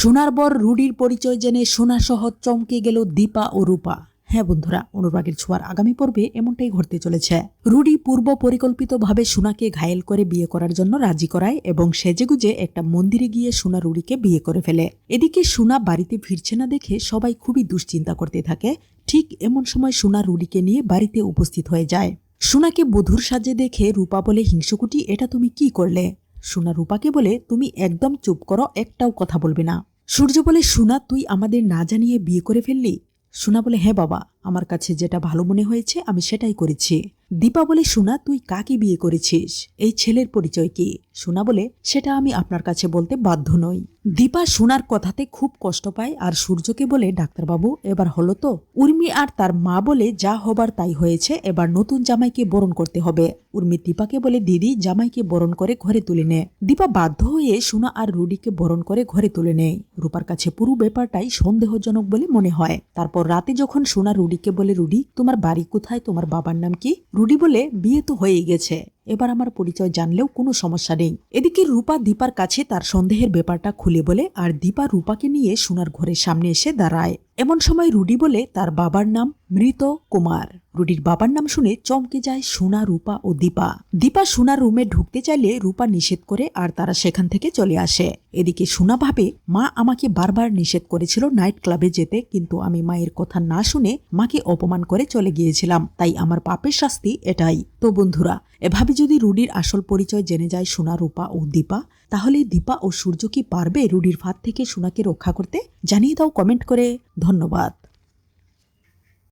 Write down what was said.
সোনার বর রুডির পরিচয় জেনে সোনা সহ চমকে গেল দীপা ও রূপা। হ্যাঁ বন্ধুরা, অনুরাগের ছোঁয়ার আগামী পর্বে এমনটাই ঘটতে চলেছে। রুডি পূর্ব পরিকল্পিতভাবে সোনাকে ঘায়েল করে বিয়ে করার জন্য রাজি করায় এবং সেজেগুজে একটা মন্দিরে গিয়ে সোনা রুডিকে বিয়ে করে ফেলে। এদিকে সোনা বাড়িতে ফিরছে না দেখে সবাই খুবই দুশ্চিন্তা করতে থাকে। ঠিক এমন সময় সোনা রুডিকে নিয়ে বাড়িতে উপস্থিত হয়ে যায়। সোনাকে বধুর সাজে দেখে রূপা বলে, হিংসুকুটি, এটা তুমি কি করলে? সোনা রূপাকে বলে তুমি একদম চুপ করো, একটাও কথা বলবে না। সূর্য বলে, সোনা, তুই আমাদের না জানিয়ে বিয়ে করে ফেললি? সোনা বলে হ্যাঁ বাবা। আমার কাছে যেটা ভালো মনে হয়েছে, আমি সেটাই করেছি। দীপা বলে, সোনা, তুই কাকে বিয়ে করেছিস? এই ছেলের পরিচয় কি? সোনা বলে, সেটা আমি আপনার কাছে বলতে বাধ্য নই। দীপা সোনার কথাতে খুব কষ্ট পায় আর সূর্যকে বলে, ডাক্তারবাবু, এবার হলো তো? উর্মি আর তার মা বলে, যা হবার তাই হয়েছে, এবার নতুন জামাইকে বরণ করতে হবে। উর্মি দীপাকে বলে, দিদি, জামাইকে বরণ করে ঘরে তুলে নে। দীপা বাধ্য হয়ে সোনা আর রুডিকে বরণ করে ঘরে তুলে নেয়। রূপার কাছে পুরো ব্যাপারটাই সন্দেহজনক বলে মনে হয়। তারপর রাতে যখন সোনা রুডিকে বলে, রুডি, তোমার বাড়ি কোথায়? তোমার বাবার নাম কি? রুডি বলে, বিয়ে তো হয়ে গেছে। এবার আমার পরিচয় জানলেও কোনো সমস্যা নেই। এদিকে রূপা দীপার কাছে তার সন্দেহের ব্যাপারটা খুলে বলে, আর দীপা রূপাকে নিয়ে সোনার ঘরের সামনে এসে দাঁড়ায়। এমন সময় রুডি বলে, তার বাবার নাম মৃত কুমার। রুডির বাবার নাম শুনে চমকে যায় সোনা, রূপা ও দীপা। দীপা সোনার রুমে ঢুকতে চাইলে রূপা নিষেধ করে আর তারা সেখান থেকে চলে আসে। এদিকে সোনা ভাবে, মা আমাকে বারবার নিষেধ করেছিল নাইট ক্লাবে যেতে, কিন্তু আমি মায়ের কথা না শুনে মাকে অপমান করে চলে গিয়েছিলাম। তাই আমার পাপের শাস্তি এটাই। তো বন্ধুরা, এভাবে যদি রুডির আসল পরিচয় জেনে যায় সোনা, রূপা ও দীপা, তাহলে দীপা ও সূর্য কি পারবে রুডির ফাঁদ থেকে সোনাকে রক্ষা করতে? জানিয়ে দাও কমেন্ট করে। ধন্যবাদ।